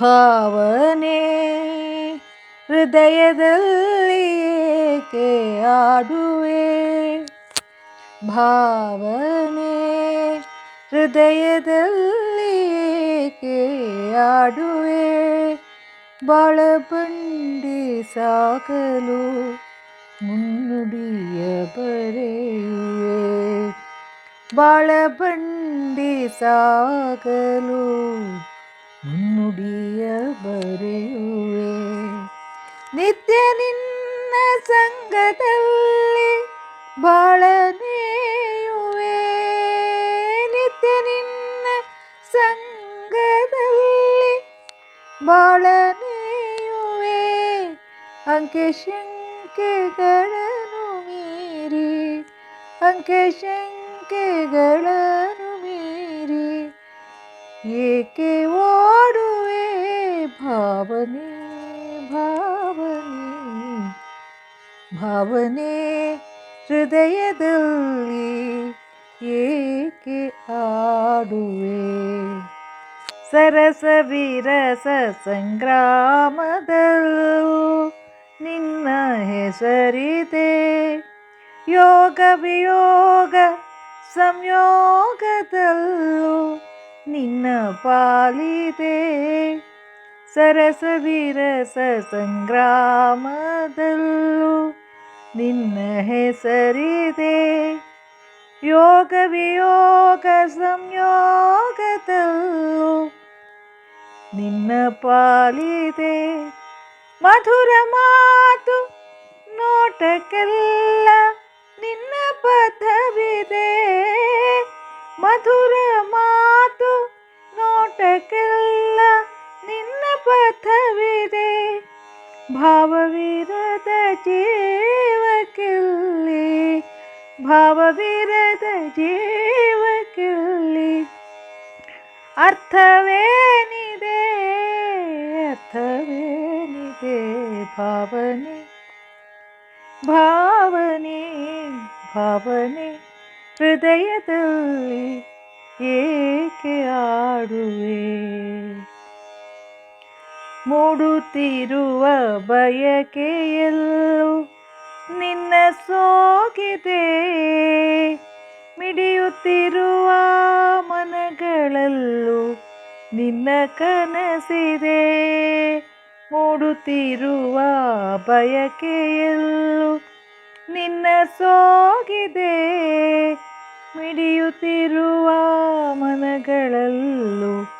ಭಾವನೆ ಹೃದಯದಲ್ಲಿ ಏಕೆ ಆಡುವೆ? ಭಾವನೆ ಹೃದಯದಲ್ಲಿ ಏಕೆ ಆಡುವೆ? ಬಾಳಬಂಡಿ ಸಾಕಲು ಮುನ್ನುಡಿಯ ಬರೆಯುವೆ. ಬಾಳಬಂಡಿ ಸಾಗಲು ಮುನ್ನುಡಿಯ ಬರೆಯುವೆ ನಿತ್ಯ ನಿನ್ನ ಸಂಗದಲ್ಲಿ ಬಾಳನೆಯುವೆ ನಿತ್ಯ ನಿನ್ನ ಸಂಗದಲ್ಲಿ ಬಾಳನೆಯುವೆ ಅಂಕೆ ಶಂಕೆಗಳನ್ನು ಮೀರಿ ಅಂಕೆ ಶಂಕೆಗಳನ್ನು ಮೀರಿ ಏಕೆ ಓಡುವೆ ಭಾವನೆ ಭಾವನೆ ಭಾವನೆ ಹೃದಯದಲ್ಲಿ ಏಕೆ ಆಡುವೆ ಸರಸ ವಿರಸ ಸಂಗ್ರಾಮದಲ್ಲೂ ನಿನ್ನ ಹೆಸರಿದೆ ಯೋಗ ವಿಯೋಗ ಸಂಯೋಗದಲ್ಲೂ ನಿನ್ನ ಪಾಲಿದೆ ಸರಸ ವಿರಸ ಸಂಗ್ರಾಮದಲ್ಲೂ ನಿನ್ನ ಹೆಸರಿದೆ ಯೋಗ ವಿಯೋಗ ಸಂಯೋಗದಲ್ಲೂ ನಿನ್ನ ಪಾಲಿದೆ ಮಧುರ ಮಾತು ನೋಟಕ್ಕೆಲ್ಲ ಭಾವವಿರದ ಜೀವಕ್ಕಿಲ್ಲಿ ಭಾವವಿರದ ಜೀವಕ್ಕಿಲ್ಲಿ ಅರ್ಥವೇನಿದೆ ಅರ್ಥವೇನಿದೆ ಭಾವನೆ ಭಾವನೆ ಭಾವನೆ ಹೃದಯದಲ್ಲಿ ಏಕೆ ಆಡುವೆ ಮೂಡುತ್ತಿರುವ ಬಯಕೆಯಲ್ಲೂ ನಿನ್ನ ಸೋಗಿದೆ. ಮಿಡಿಯುತ್ತಿರುವ ಮನಗಳಲ್ಲೂ ನಿನ್ನ ಕನಸಿದೆ. ಮೂಡುತ್ತಿರುವ ಬಯಕೆಯಲ್ಲೂ ನಿನ್ನ ಸೋಗಿದೆ. ಮಿಡಿಯುತ್ತಿರುವ ಮನಗಳಲ್ಲೂ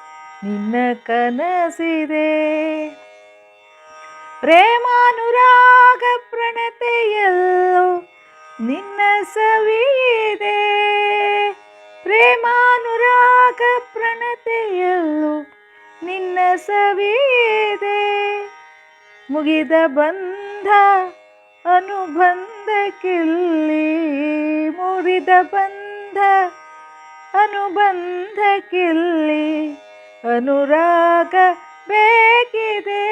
ನಿನ್ನ ಕನಸಿದೆ. ಪ್ರೇಮಾನುರಾಗ ಪ್ರಣತೆಯಲ್ಲೂ ನಿನ್ನ ಸವಿಯಿದೆ. ಪ್ರೇಮಾನುರಾಗ ಪ್ರಣತೆಯಲ್ಲೂ ನಿನ್ನ ಸವಿಯಿದೆ. ಮುಗಿದ ಬಂಧ ಅನುಬಂಧಕ್ಕಿಲ್ಲಿ, ಮುರಿದ ಬಂಧ ಅನುಬಂಧಕ್ಕಿಲ್ಲಿ ಅನುರಾಗ ಬೇಕಿದೆ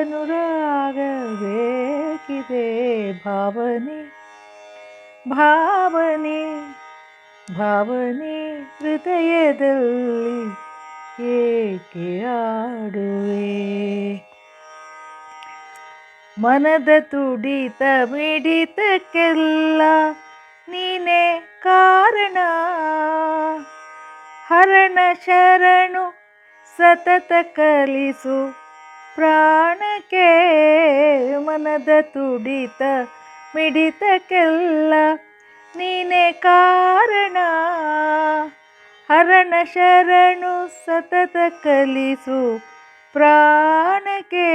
ಅನುರಾಗ ಬೇಕಿದೆ ಭಾವನೆ ಭಾವನೆ ಭಾವನೆ ಹೃದಯದಲ್ಲಿ ಏಕೆ ಆಡುವೆ? ಮನದ ತುಡಿತ ಮಿಡಿತಕ್ಕೆಲ್ಲ ನೀನೇ ಕಾರಣ. ಹರಣ ಶರಣು ಸತತ ಕಲಿಸು ಪ್ರಾಣಕ್ಕೆ ಮನದ ತುಡಿತ ಮಿಡಿತಕ್ಕೆಲ್ಲ ನೀನೆ ಕಾರಣ. ಹರಣ ಶರಣು ಸತತ ಕಲಿಸು ಪ್ರಾಣಕ್ಕೆ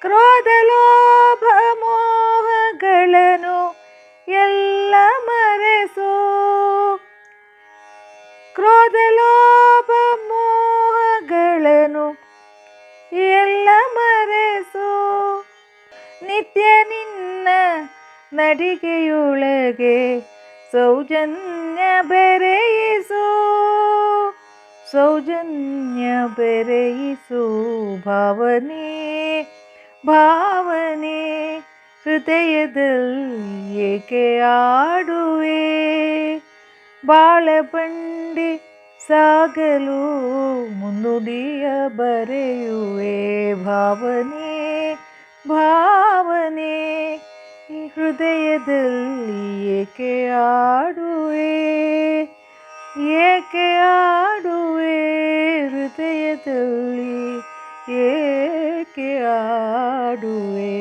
ಕ್ರೋಧ ನಿತ್ಯ ನಿನ್ನ ನಡಿಗೆಯೊಳಗೆ ಸೌಜನ್ಯ ಬೆರೆಯಿಸು. ಸೌಜನ್ಯ ಬೆರೆಯಿಸು ಭಾವನೆ ಭಾವನೆ, ಹೃದಯದಲ್ಲಿ ಏಕೆ ಆಡುವೆ? ಬಾಳ ಬಂಡಿ ಸಾಗಲು ಮುನ್ನುಡಿಯ ಬರೆಯುವೆ ಭಾವನೆ ಭಾವನೆ ಹೃದಯದಲ್ಲಿ ಏಕೆ ಆಡುವೆ? ಏಕೆ ಆಡುವೆ ಹೃದಯದಲ್ಲಿ? ಏಕೆ ಆಡುವೆ?